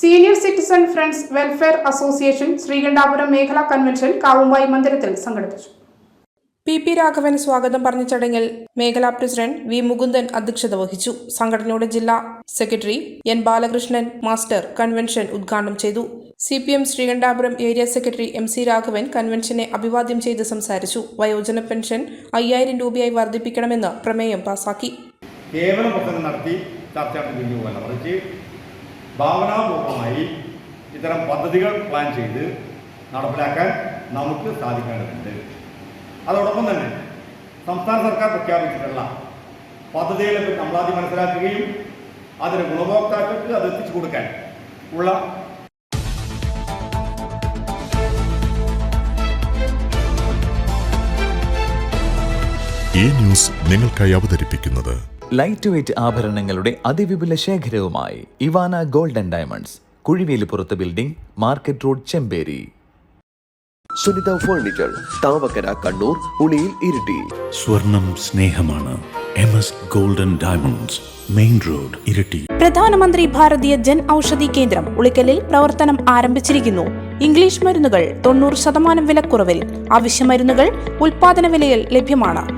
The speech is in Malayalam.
Senior citizen friends welfare association Sreekandapuram മേഖലാ കൺവെൻഷൻ കാവുമ്പായി മന്ദിരത്തിൽ സംഘടിപ്പിച്ചു. പി പി രാഘവൻ സ്വാഗതം പറഞ്ഞ ചടങ്ങിൽ മേഖലാ പ്രസിഡന്റ് വി മുകുന്ദൻ അധ്യക്ഷത വഹിച്ചു. സംഘടനയുടെ ജില്ലാ secretary N Balakrishnan master convention ഉദ്ഘാടനം ചെയ്തു. C P M Sreekandapuram area secretary M C Raghavan കൺവെൻഷനെ അഭിവാദ്യം ചെയ്ത് സംസാരിച്ചു. വയോജന പെൻഷൻ അയ്യായിരം രൂപയായി വർദ്ധിപ്പിക്കണമെന്ന് പ്രമേയം പാസാക്കി. കേവലം നടത്തി ചർച്ച ഭാവനാപൂർവമായി ഇത്തരം പദ്ധതികൾ പ്ലാൻ ചെയ്ത് നടപ്പിലാക്കാൻ നമുക്ക് സാധിക്കേണ്ടതുണ്ട്. അതോടൊപ്പം തന്നെ സംസ്ഥാന സർക്കാർ പ്രഖ്യാപിച്ചിട്ടുള്ള പദ്ധതികളെ നമ്മളാദ്യം മനസ്സിലാക്കുകയും അതിന് ഗുണഭോക്താക്കൾക്ക് അത് എത്തിച്ചു കൊടുക്കാൻ ഉള്ള ഈ ന്യൂസ് നിങ്ങൾക്കായി അവതരിപ്പിക്കുന്നത് ലൈറ്റ് വെയ്റ്റ് ആഭരണങ്ങളുടെ അതിവിപുല ശേഖരവുമായി Ivana golden diamonds കുഴിവേലിപ്പുറത്ത് building market road Chemperi. Sunitha furniture Thavakkara Kannur Uliyil Iritty. സ്വർണം സ്നേഹമാണ് M S golden diamonds main road Iritty. Pradhan Mantri Bharatiya Jan Aushadhi കേന്ദ്രം ഉളിക്കലിൽ പ്രവർത്തനം ആരംഭിച്ചിരിക്കുന്നു. ഇംഗ്ലീഷ് മരുന്നുകൾ തൊണ്ണൂറ് ശതമാനം വിലക്കുറവിൽ. ആവശ്യ മരുന്നുകൾ ഉൽപാദന വിലയിൽ ലഭ്യമാണ്.